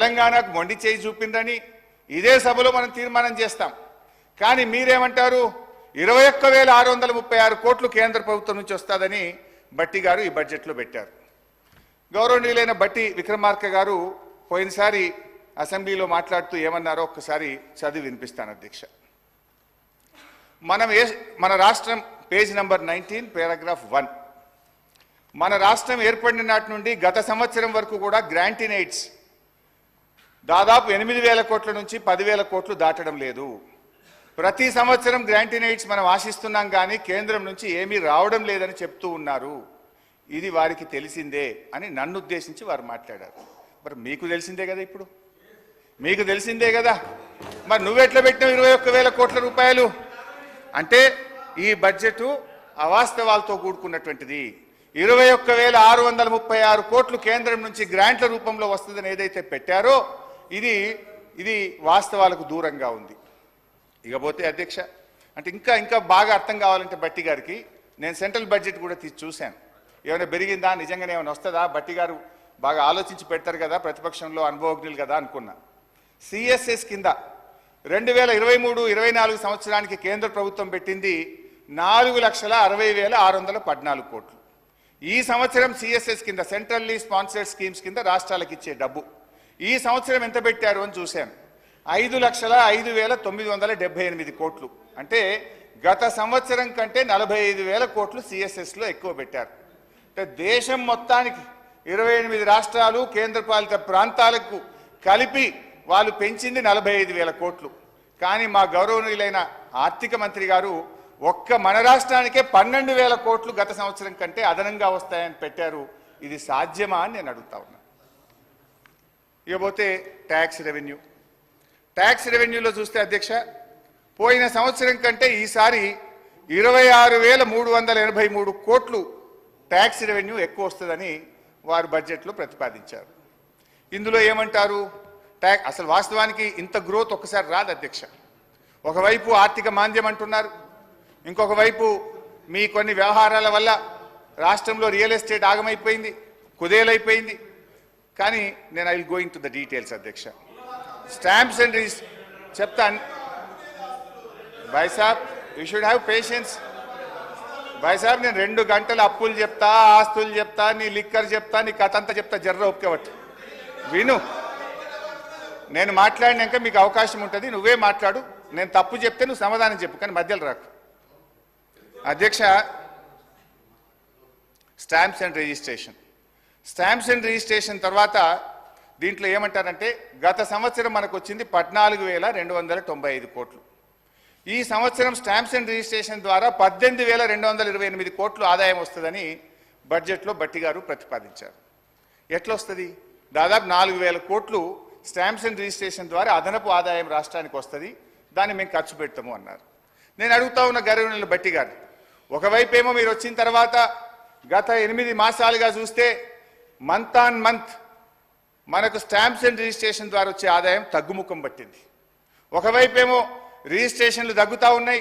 తెలంగాణకు మొండి చేయి చూపిందని ఇదే సభలో మనం తీర్మానం చేస్తాం. కానీ మీరేమంటారు? ఇరవై ఒక్క వేల ఆరు వందల ముప్పై ఆరు కోట్లు కేంద్ర ప్రభుత్వం నుంచి వస్తుందని బట్టి గారు ఈ బడ్జెట్లో పెట్టారు. గౌరవనీయులైన బట్టి విక్రమార్క గారు పోయినసారి అసెంబ్లీలో మాట్లాడుతూ ఏమన్నారో ఒక్కసారి చదివి వినిపిస్తాను అధ్యక్ష. మనం ఏ మన రాష్ట్రం page number nineteen paragraph one. మన రాష్ట్రం ఏర్పడిన నాటి నుండి గత సంవత్సరం వరకు కూడా గ్రాంటీనైట్స్ దాదాపు ఎనిమిది వేల కోట్ల నుంచి పదివేల కోట్లు దాటడం లేదు. ప్రతి సంవత్సరం గ్రాంటీన్ మనం ఆశిస్తున్నాం కానీ కేంద్రం నుంచి ఏమీ రావడం లేదని చెప్తూ ఉన్నారు. ఇది వారికి తెలిసిందే అని నన్ను ఉద్దేశించి వారు మాట్లాడారు. మరి మీకు తెలిసిందే కదా ఇప్పుడు? మీకు తెలిసిందే కదా? మరి నువ్వెట్లా పెట్టినావు ఇరవై ఒక్క వేల కోట్ల రూపాయలు? అంటే ఈ బడ్జెట్ అవాస్తవాలతో కూడుకున్నటువంటిది. ఇరవై ఒక్క వేల ఆరు వందల ముప్పై ఆరు కోట్లు కేంద్రం నుంచి గ్రాంట్ల రూపంలో వస్తుందని ఏదైతే పెట్టారో ఇది ఇది వాస్తవాలకు దూరంగా ఉంది. ఇకపోతే అధ్యక్ష అంటే ఇంకా ఇంకా బాగా అర్థం కావాలంటే బట్టి గారికి నేను సెంట్రల్ బడ్జెట్ కూడా తీసి చూశాను. ఏమైనా పెరిగిందా? నిజంగానే ఏమైనా వస్తుందా? బట్టి గారు బాగా ఆలోచించి పెడతారు కదా ప్రతిపక్షంలో అనుభవజ్ఞులు కదా అనుకున్నా. సిఎస్ఎస్ కింద రెండు వేల ఇరవై మూడు ఇరవై నాలుగు సంవత్సరానికి కేంద్ర ప్రభుత్వం పెట్టింది నాలుగు లక్షల అరవై వేల ఆరు వందల పద్నాలుగు కోట్లు. ఈ సంవత్సరం సిఎస్ఎస్ కింద సెంట్రల్లీ స్పాన్సర్డ్ స్కీమ్స్ కింద రాష్ట్రాలకు ఇచ్చే డబ్బు. ఈ సంవత్సరం ఎంత పెట్టారు అని చూశాను. ఐదు లక్షల ఐదు వేల తొమ్మిది వందల డెబ్బై ఎనిమిది కోట్లు. అంటే గత సంవత్సరం కంటే నలభై ఐదు వేల కోట్లు సిఎస్ఎస్లో ఎక్కువ పెట్టారు. అంటే దేశం మొత్తానికి ఇరవై ఎనిమిది రాష్ట్రాలు కేంద్రపాలిత ప్రాంతాలకు కలిపి వాళ్ళు పెంచింది నలభై ఐదు వేల కోట్లు. కానీ మా గౌరవనీయులైన ఆర్థిక మంత్రి గారు ఒక్క మన రాష్ట్రానికే పన్నెండు వేల కోట్లు గత సంవత్సరం కంటే అదనంగా వస్తాయని పెట్టారు. ఇది సాధ్యమా అని నేను అడుగుతా ఉన్నా. ఇకపోతే ట్యాక్స్ రెవెన్యూ. ట్యాక్స్ రెవెన్యూలో చూస్తే అధ్యక్ష పోయిన సంవత్సరం కంటే ఈసారి ఇరవై ఆరు వేల మూడు వందల ఎనభై మూడు కోట్లు ట్యాక్స్ రెవెన్యూ ఎక్కువ వస్తుందని వారు బడ్జెట్లో ప్రతిపాదించారు. ఇందులో ఏమంటారు? ట్యాక్ అసలు వాస్తవానికి ఇంత గ్రోత్ ఒకసారి రాదు అధ్యక్ష. ఒకవైపు ఆర్థిక మాంద్యం అంటున్నారు ఇంకొక వైపు మీ కొన్ని వ్యవహారాల వల్ల రాష్ట్రంలో రియల్ ఎస్టేట్ ఆగమైపోయింది కుదేలైపోయింది. కానీ నేను I will going to the details అధ్యక్ష. స్టాంప్స్ అండ్ రిజిస్ చెప్తాను. బైసాబ్ యూ షుడ్ హ్యావ్ పేషెన్స్. బైసాబ్ నేను రెండు గంటలు అప్పులు చెప్తా ఆస్తులు చెప్తా నీ లిక్కర్ చెప్తా నీ కథ అంతా చెప్తా జర్ర ఒప్పుకోవట్టు. విను. నేను మాట్లాడినాక మీకు అవకాశం ఉంటుంది నువ్వే మాట్లాడు. నేను తప్పు చెప్తే నువ్వు సమాధానం చెప్పు కానీ మధ్యలో రాకు. అధ్యక్ష stamps and registration. Stamps and registration తర్వాత దీంట్లో ఏమంటారంటే గత సంవత్సరం మనకు వచ్చింది పద్నాలుగు వేల రెండు వందల తొంభై ఐదు కోట్లు. ఈ సంవత్సరం స్టాంప్స్ అండ్ రిజిస్ట్రేషన్ ద్వారా పద్దెనిమిది వేల రెండు వందల ఇరవై ఎనిమిది కోట్లు ఆదాయం వస్తుందని బడ్జెట్లో బట్టి గారు ప్రతిపాదించారు. ఎట్లా వస్తుంది దాదాపు నాలుగు వేల కోట్లు స్టాంప్స్ అండ్ రిజిస్ట్రేషన్ ద్వారా అదనపు ఆదాయం రాష్ట్రానికి వస్తుంది దాన్ని మేము ఖర్చు పెడతాము అన్నారు. నేను అడుగుతా ఉన్న గర్వనీయులు బట్టి గారు ఒకవైపు ఏమో మీరు వచ్చిన తర్వాత గత ఎనిమిది మాసాలుగా చూస్తే మంత్ ఆన్ మంత్ మనకు స్టాంప్స్ అండ్ రిజిస్ట్రేషన్ ద్వారా వచ్చే ఆదాయం తగ్గుముఖం పట్టింది. ఒకవైపేమో ఏమో రిజిస్ట్రేషన్లు తగ్గుతూ ఉన్నాయి.